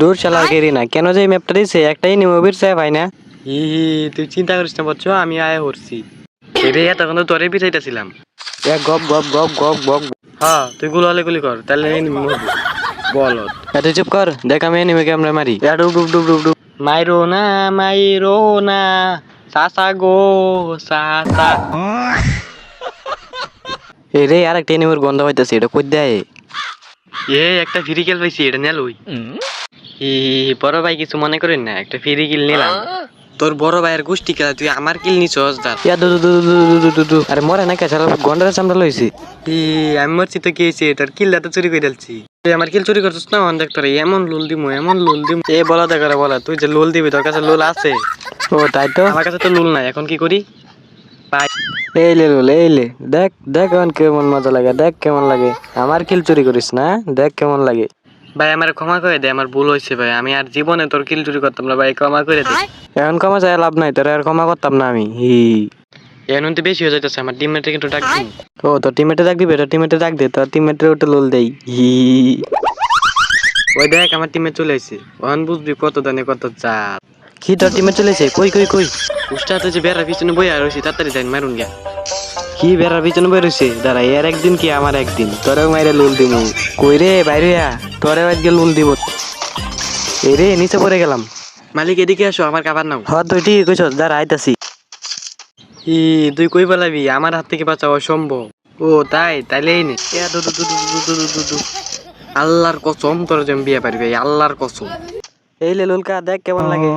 দূর শালার গেরি না কেন যে ম্যাপটা দিছে? একটাই নি মুভির চাই ভাই না। হি হি তুই চিন্তা করিস না বচ্চ আমি আয় হরছি। রে এতক্ষণ তো তোরে পিছাইতেছিলাম। এক গপ গপ গপ গপ গপ। হ্যাঁ তুই গুলালে গুলি কর তাহলে বল এত চুপ কর দেখ আমি এনিমি ক্যামেরা মারি। ডুব ডুব ডুব ডুব ডুব। মাইরো না মাইরো না সাসা গো সাসা। এ রে আর একটা এনিমির গন্ধ হইতাছে এটা কই দেয়? এ একটা ফ্রি কিল পাইছি এটা নেল ওই বড় ভাই কিছু মনে করেন না একটা ফ্রি কিল নিলাম। তোর বড় ভাইয়ের গোষ্ঠী কেলা তুই আমার কিল নিছ দাঁড় ইয়া দু দু দু দু আরে মরে না কেছাল গন্ডার চামড়া লইছি। ই আমি মরছি তো কি হয়েছে? তোর কিল তো চুরি করে দিলছি তুই আমার কিল চুরি করছিস না অন দেখ তোর এমন লোল দিমু এমন লুল দিমু। এ বলা দে করে বলা তুই যে লোল দিবি তোর কাছে লোল আছে। ও তাই তো? আমার কাছে তো লোল নাই এখন কি করি? এই লে লুল এই লে দেখ দেখ কেমন মজা লাগে দেখ কেমন লাগে। আমার কিল চুরি করিস না দেখ কেমন লাগে। ভাই আমার ক্ষমা করে দে আমার ভুল হয়েছে ভাই। আমি আর জীবনে তোর কিল চুরি করতাম না ভাই ক্ষমা করে দে। এখন ক্ষমা চাই লাভ নাই তোর আর ক্ষমা করতাম না আমি। হি। এখন তো বেশি হয়ে যাইতেছে আমার টিমমেটে কিন্তু ডাক দিন ও তোর টিমমেটে ডাক দিবে তোর টিমমেটে ডাক দে তোর টিমমেটের ওটা লোল দেই। হি। ওই দেখ আমার টিমে চলে এসেছে ওখান বুঝবি কত দানে কত চাল কি তোর টিমে চলে এসে কই কই কই? উস্তাতে যে বেড়ার পিছনে বই আর রয়েছে তাড়াতাড়ি যাই মারুন গা কি বেড়ার পিছনে বই রয়েছে দাঁড়া এর একদিন কি আমার একদিন? তোরেও মাইরে লুল দিব কই রে বাইরে আ তোরে আজকে লুল দিব। এরে নিচে পড়ে গেলাম। মালিক এদিকে আসো আমার কাবার নাও। হ তুই ঠিক কইছ দাঁড়া আইতাছি। ই তুই কই পালাবি? আমার হাত থেকে বাঁচা অসম্ভব। ও তাই? তাইলে এই নে। আল্লাহর কসম তোর জমি বিয়ে পারবে আল্লাহর কসম। এই লে লুলকা দেখ কেমন লাগে।